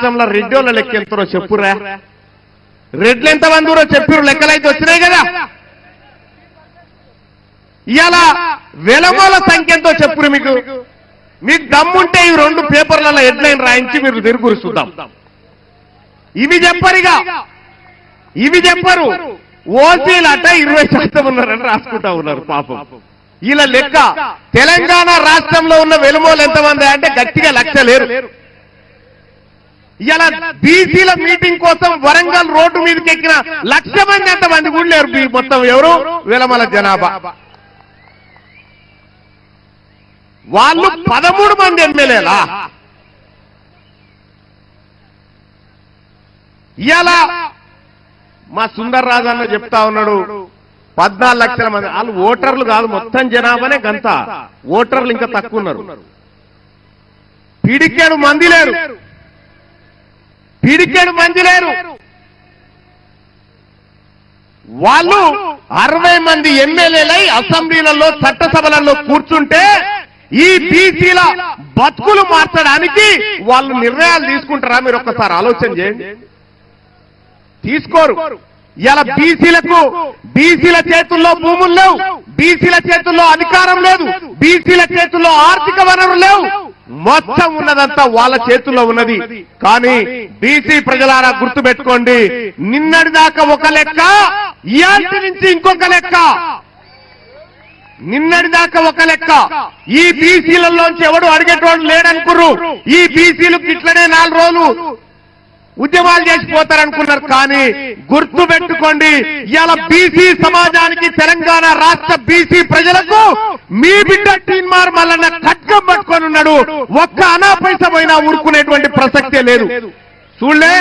రాష్ట్రంలో రెడ్డోళ్ళ లెక్క ఎంతరో చెప్పురా? రెడ్లు ఎంతమంది ఊరో చెప్పిరు లెక్కలైతే వచ్చినాయి కదా. ఇలా వెలమోల సంఖ్య ఎంతో చెప్పురు మీకు? మీకు దమ్ముంటే ఈ రెండు పేపర్లలో హెడ్లైన్ రాయించి మీరు తిరుగురు చూద్దాం. ఇవి చెప్పరిగా. ఇవి చెప్పరు. ఓసీలట ఇరవై శాతం ఉన్నారని రాసుకుంటా ఉన్నారు పాపం. ఇలా లెక్క. తెలంగాణ రాష్ట్రంలో ఉన్న వెలుమోలు ఎంతమంది అంటే గట్టిగా లక్ష లేరు. ఇలా బీసీల మీటింగ్ కోసం వరంగల్ రోడ్డు మీదకి ఎక్కిన లక్ష మంది ఎంతమంది కూడా లేరు మొత్తం ఎవరు? వెలమల జనాభా. వాళ్ళు పదమూడు మంది ఎమ్మెల్యేలా? ఇవాళ మా సుందర్ రాజు అన్న చెప్తా ఉన్నాడు. పద్నాలుగు లక్షల మంది. వాళ్ళు ఓటర్లు కాదు మొత్తం జనాభానే గంత. ఓటర్లు ఇంకా తక్కువ ఉన్నారు. పిడికేడు మంది లేరు. పిడికెడు మంది లేరు. వాళ్ళు అరవై మంది ఎమ్మెల్యేలై అసెంబ్లీలలో చట్టసభలలో కూర్చుంటే ఈ బీసీల బతుకులు మార్చడానికి వాళ్ళు నిర్ణయాలు తీసుకుంటారా? మీరు ఒక్కసారి ఆలోచన చేయండి. తీసుకోరు. ఇలా బీసీలకు బీసీల చేతుల్లో భూములు లేవు. బీసీల చేతుల్లో అధికారం లేదు. బీసీల చేతుల్లో ఆర్థిక వనరులు లేవు. మొత్తం ఉన్నదంతా వాళ్ళ చేతుల్లో ఉన్నది. కానీ బీసీ ప్రజలారా గుర్తు పెట్టుకోండి నిన్నటి దాకా ఒక లెక్క ఇయాల్టి నుంచి ఇంకొక లెక్క. నిన్నటి దాకా ఒక లెక్క. ఈ బీసీలలోంచి ఎవడు అడిగేటోడు లేడనుకుర్రు. ఈ బీసీలకు ఇట్లనే నాలుగు రోజులు. ఉద్యమాలు చేసిపోతారనుకున్నారు కానీ గుర్తు పెట్టుకోండి ఇవాళ బీసీ సమాజానికి తెలంగాణ రాష్ట్ర బీసీ ప్రజలకు మీ బిడ్డ టీన్మార్ మల్లన్న ఖడ్గం పట్టుకొని ఉన్నాడు. ఒక్క అనా పైస పోయినా ఊరుకునేటువంటి ప్రసక్తే లేదు. చూడలే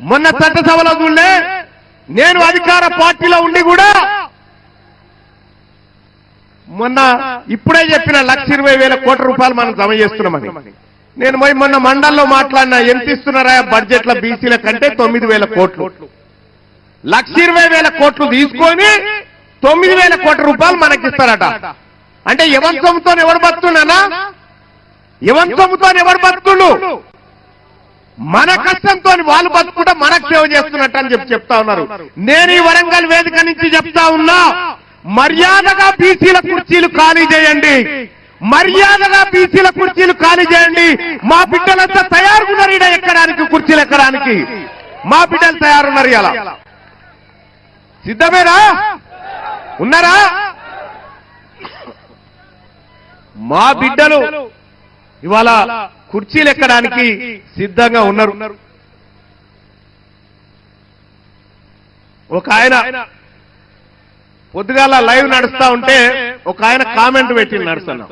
మొన్న చట్టసభలో చూడలే నేను అధికార పార్టీలో ఉండి కూడా మొన్న ఇప్పుడే చెప్పిన లక్ష ఇరవై వేల కోట్ల రూపాయలు మనం జమ చేస్తున్నామని. నేను పోయి మొన్న మండల్లో మాట్లాడినా ఎంత ఇస్తున్నారా బడ్జెట్ల బీసీల కంటే తొమ్మిది వేల కోట్లు. లక్ష ఇరవై వేల కోట్లు తీసుకొని తొమ్మిది వేల కోట్ల రూపాయలు మనకిస్తారట. అంటే ఎవరి సొమ్ముతో ఎవరు బతున్నానా ఎవరి సొమ్ముతో ఎవరు బతుకులు? మన కష్టంతో వాళ్ళు బతుకుంటే మనకు సేవ చేస్తున్నట్టు అని చెప్పి చెప్తా ఉన్నారు. నేను ఈ వరంగల్ వేదిక నుంచి చెప్తా ఉన్నా మర్యాదగా బీసీల కుర్చీలు ఖాళీ చేయండి. మర్యాదగా బీసీల కుర్చీలు ఖాళీ చేయండి. మా బిడ్డలంతా తయారుకున్నారు ఇడ ఎక్కడానికి కుర్చీలు ఎక్కడానికి. మా బిడ్డలు తయారున్నారు ఇలా సిద్ధమేనా? ఉన్నారా? మా బిడ్డలు ఇవాళ కుర్చీలు ఎక్కడానికి సిద్ధంగా ఉన్నారు. ఒక ఆయన పొద్దుగాల లైవ్ నడుస్తా ఉంటే ఒక ఆయన కామెంట్ పెట్టి నడుస్తున్నా.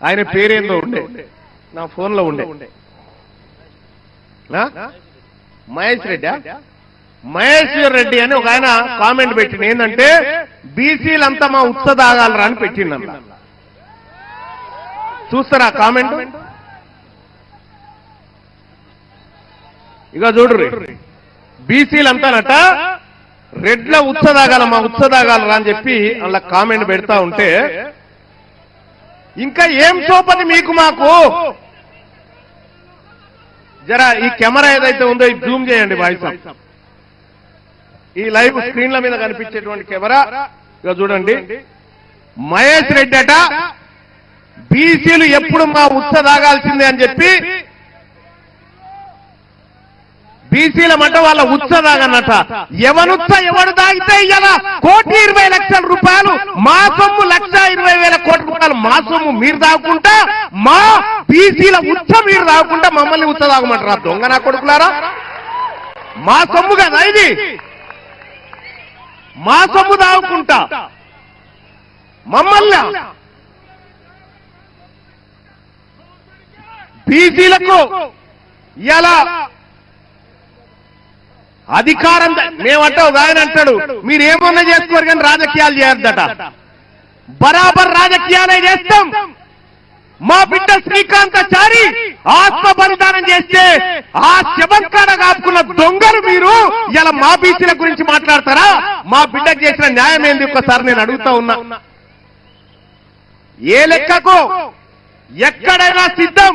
ఆయన పేరేందో ఉండే. నా ఫోన్లో ఉండే? మహేష్ రెడ్డి? మహేశ్వర్ రెడ్డి అని ఒక ఆయన కామెంట్ పెట్టింది ఏంటంటే బీసీలంతా మా ఉత్స తాగాలరా అని పెట్టిందంట చూస్తారా కామెంట్ ఇక చూడు బీసీలంతానట రెడ్ల ఉత్సదాగాల మా ఉత్సదాగాలరా అని చెప్పి అలా కామెంట్ పెడతా ఉంటే ఇంకా ఏం సోపది మీకు మాకు? జరా ఈ కెమెరా ఏదైతే ఉందో ఇది జూమ్ చేయండి వాయిస్ ఈ లైవ్ స్క్రీన్ల మీద కనిపించేటువంటి కెమెరా ఇక చూడండి. మహేష్ రెడ్డి అట. బీసీలు ఎప్పుడు మా ఉత్స తాగాల్సిందే అని చెప్పి బీసీల మంట వాళ్ళ ఉత్స తాగన్నట ఎవనుత్స ఎవడు తాగితే ఇలా కోటి ఇరవై లక్షల రూపాయలు మా సొమ్ము లక్ష ఇరవై వేల కోట్ల రూపాయలు మా సొమ్ము మీరు తాగుకుంటా మా బీసీల ఉత్స మీరు తాగుకుంటా మమ్మల్ని ఉత్స తాగమంటారా దొంగ నా కొడుకులారా? మా సొమ్ము కదా ఇది. మా సొమ్ము తాగుకుంటా మమ్మల్ని బీసీలకు ఇలా అధికారం మేమంటే ఒక ఆయన అంటాడు మీరు ఏమన్నా చేసుకోరు కానీ రాజకీయాలు చేయొద్దట. బరాబర్ రాజకీయాలే చేస్తాం. మా బిడ్డ శ్రీకాంతాచారి ఆత్మ బలిదానం చేస్తే ఆ శవంకాడ కాపుకున్న దొంగలు మీరు ఇలా మా బీసీల గురించి మాట్లాడతారా? మా బిడ్డకు చేసిన న్యాయం ఏంది? ఒక్కసారి నేను అడుగుతా ఉన్నా. ఏ లెక్కకు? ఎక్కడైనా సిద్ధం.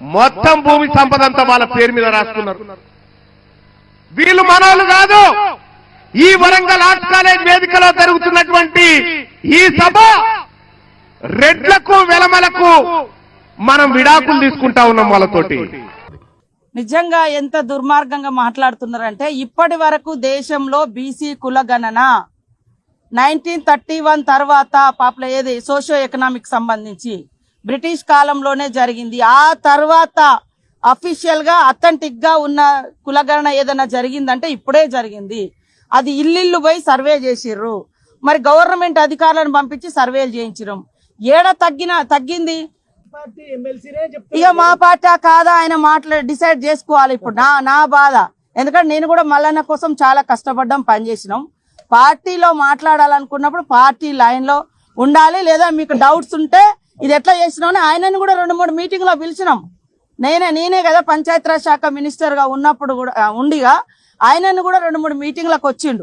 మొత్తం భూమి సంపద అంతా వాళ్ళ పేరు మీద రాసుకున్నారు. వీళ్ళు మనోళ్ళు కాదు. ఈ వరంగల్ ఆర్ట్స్ కాలేజ్ వేదికలో జరుగుతున్నటువంటి ఈ సభ రెడ్లకు వెలమలకు మనం విడాకులు తీసుకుంటా ఉన్నాం వాళ్ళతోటి. నిజంగా ఎంత దుర్మార్గంగా మాట్లాడుతున్నారంటే ఇప్పటి వరకు దేశంలో బీసీ కులగణన నైన్టీన్ థర్టీ వన్ తర్వాత పాపల ఏది సోషో ఎకనామిక్ సంబంధించి బ్రిటిష్ కాలంలోనే జరిగింది. ఆ తర్వాత అఫీషియల్గా అథెంటిక్గా ఉన్న కులగణన ఏదైనా జరిగిందంటే ఇప్పుడే జరిగింది. అది ఇల్లిల్లు పోయి సర్వే చేసిర్రు. మరి గవర్నమెంట్ అధికారులను పంపించి సర్వేలు చేయించడం ఏడ తగ్గిన తగ్గింది? ఇక మా పార్టీ కాదా? ఆయన మాట్లాడి డిసైడ్ చేసుకోవాలి ఇప్పుడు. నా నా బాధ. ఎందుకంటే నేను కూడా మల్లన్న కోసం చాలా కష్టపడ్డాం పనిచేసినాం పార్టీలో మాట్లాడాలనుకున్నప్పుడు పార్టీ లైన్లో ఉండాలి. లేదా మీకు డౌట్స్ ఉంటే ఇది ఎట్లా చేసినామని ఆయనను ఆయనని కూడా రెండు మూడు మీటింగ్లో పిలిచినాం. నేనే నేనే కదా పంచాయతీరాజ్ శాఖ మినిస్టర్గా ఉన్నప్పుడు కూడా ఉండిగా ఆయనను కూడా రెండు మూడు మీటింగ్లకు వచ్చిండు.